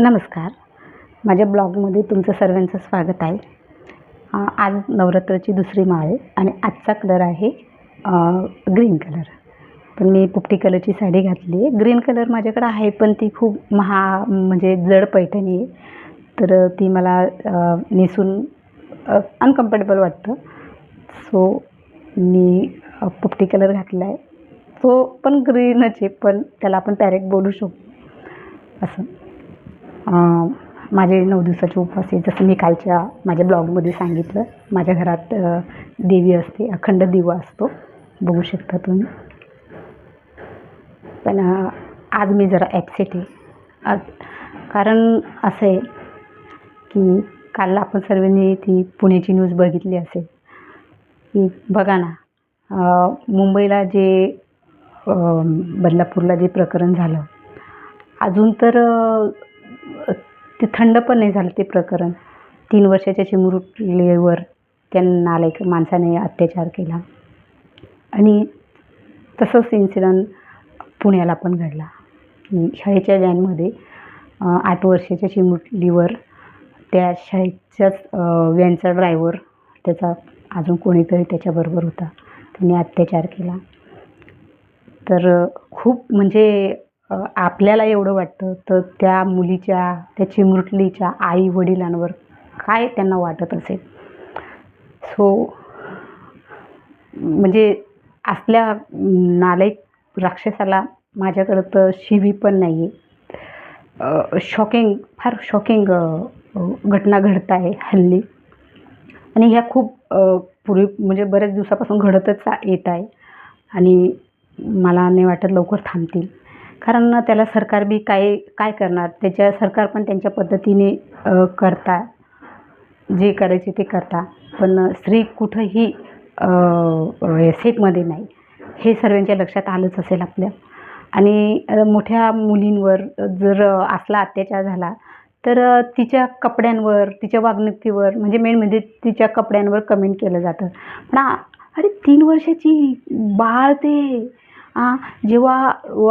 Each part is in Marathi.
नमस्कार. माझ्या ब्लॉगमध्ये तुमचं सर्वांचं स्वागत आहे. आज नवरात्राची दुसरी माळ आहे आणि आजचा कलर आहे ग्रीन कलर. पण मी पुपटी कलरची साडी घातली आहे. ग्रीन कलर माझ्याकडं आहे पण ती खूप महा म्हणजे जड पैठणी आहे. तर ती मला नेसून अनकम्फर्टेबल वाटतं. सो मी पुपटी कलर घातला आहे. तो पण ग्रीनच आहे पण त्याला आपण पॅरेट बोलू शकतो. असं. माझे नऊ दिवसाचे उपवास आहे जसं मी कालच्या माझ्या ब्लॉगमध्ये सांगितलं माझ्या घरात देवी असते अखंड दिवा असतो. बघू शकता तुम्ही. पण आज मी जरा ॲपसेट आहे. आज कारण असं आहे की काल आपण सर्वांनी ती पुण्याची न्यूज बघितली असेल. की बघा ना मुंबईला जे बदलापूरला जे प्रकरण झालं अजून तर ते थंड पण नाही झालं ते प्रकरण. तीन वर्षाच्या चिमुरडीवर त्या नालायक माणसाने अत्याचार केला. आणि तसंच इन्सिडंट पुण्याला पण घडला. शाळेच्या व्हॅनमध्ये आठ वर्षाच्या चिमुरलीवर त्या शाळेच्याच व्हॅनचा ड्रायव्हर त्याचा अजून कोणीतरी त्याच्याबरोबर होता. त्यांनी अत्याचार केला. तर खूप म्हणजे आपल्याला एवढं वाटतं. तर त्या मुलीच्या त्या चिमुरटलीच्या आई वडिलांवर काय त्यांना वाटत असेल? सो म्हणजे असल्या नालायक राक्षसाला माझ्याकडं तर शिवी पण नाही आहे शॉकिंग फार शॉकिंग घटना घडत आहे हल्ली. आणि ह्या खूप पूर्वी म्हणजे बऱ्याच दिवसापासून घडतच येत आहे. आणि मला नाही वाटत लवकर थांबतील. कारण त्याला सरकार बी काय काय करणार? त्याच्या सरकार पण त्यांच्या पद्धतीने करता. जे करायचे ते करता. पण स्त्री कुठंही सेफमध्ये नाही. हे सर्वांच्या लक्षात आलंच असेल आपल्या. आणि मोठ्या मुलींवर जर असला अत्याचार झाला तर तिच्या कपड्यांवर तिच्या वागणुकीवर म्हणजे मेन म्हणजे तिच्या कपड्यांवर कमेंट केलं जातं. पण अरे तीन वर्षाची बाळ ते आ, जेव्हा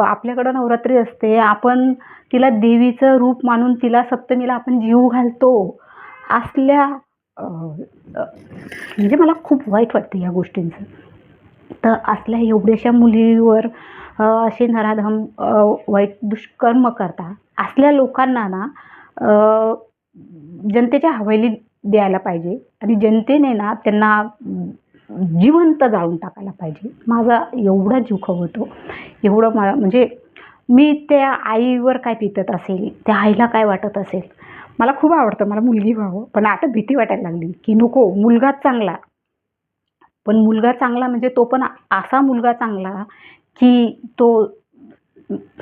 आपल्याकडं नवरात्री असते आपण तिला देवीचं रूप मानून तिला सप्तमीला आपण जीव घालतो असल्या म्हणजे मला खूप वाईट वाटतं या गोष्टींचं. तर असल्या एवढ्याशा मुलीवर असे नराधम वाईट दुष्कर्म करता असल्या लोकांना ना जनतेच्या हवेली द्यायला पाहिजे आणि जनतेने ना त्यांना जिवंत जाळून टाकायला पाहिजे. माझा एवढा जीव होतो एवढं मा म्हणजे मी त्या आईवर काय पितत असेल त्या आईला काय वाटत असेल मला खूप आवडतं. मला मुलगी व्हावं. पण आता भीती वाटायला लागली की नको मुलगाच चांगला. पण मुलगा चांगला म्हणजे तो पण असा मुलगा चांगला की तो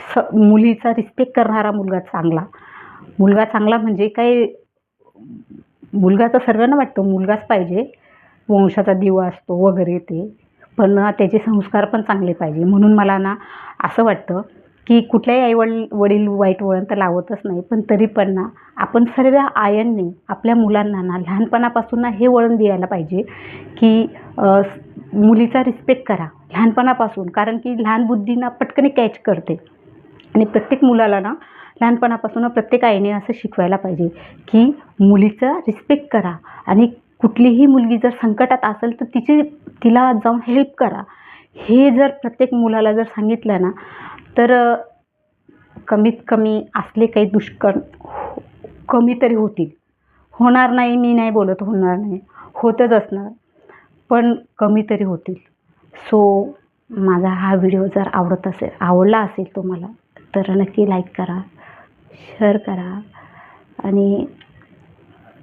स मुलीचा रिस्पेक्ट करणारा मुलगा चांगला. मुलगा चांगला म्हणजे काय मुलगा तर सर्वांना वाटतं मुलगाच पाहिजे. वंशाचा दिवा असतो वगैरे ते. पण त्याचे संस्कार पण चांगले पाहिजे. म्हणून मला ना असं वाटतं की कुठल्याही आईवडील वडील वाईट वळण तर लावतच नाही. पण तरी पण ना आपण सर्व आयांनी आपल्या मुलांना ना लहानपणापासून ना हे वळण द्यायला पाहिजे की मुलीचा रिस्पेक्ट करा लहानपणापासून. कारण की लहान बुद्धींना पटकन कॅच करते. आणि प्रत्येक मुलाला ना लहानपणापासून प्रत्येक आईने असं शिकवायला पाहिजे की मुलीचा रिस्पेक्ट करा. आणि कुठलीही मुलगी जर संकटात असेल तर तिची तिला जाऊन हेल्प करा. हे जर प्रत्येक मुलाला जर सांगितलं ना तर कमीत कमी असले काही दुष्कर्म हो- कमी तरी होतील. होणार नाही मी नाही बोलत होणार नाही. होतच असणार. पण कमी तरी होतील. सो माझा हा व्हिडिओ जर आवडत असेल आवडला असेल तुम्हाला तर नक्की लाईक करा शेअर करा. आणि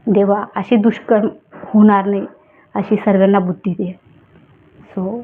देवा असे दुष्कर्म होणार नाही अशी सर्वांना बुद्धी दे सो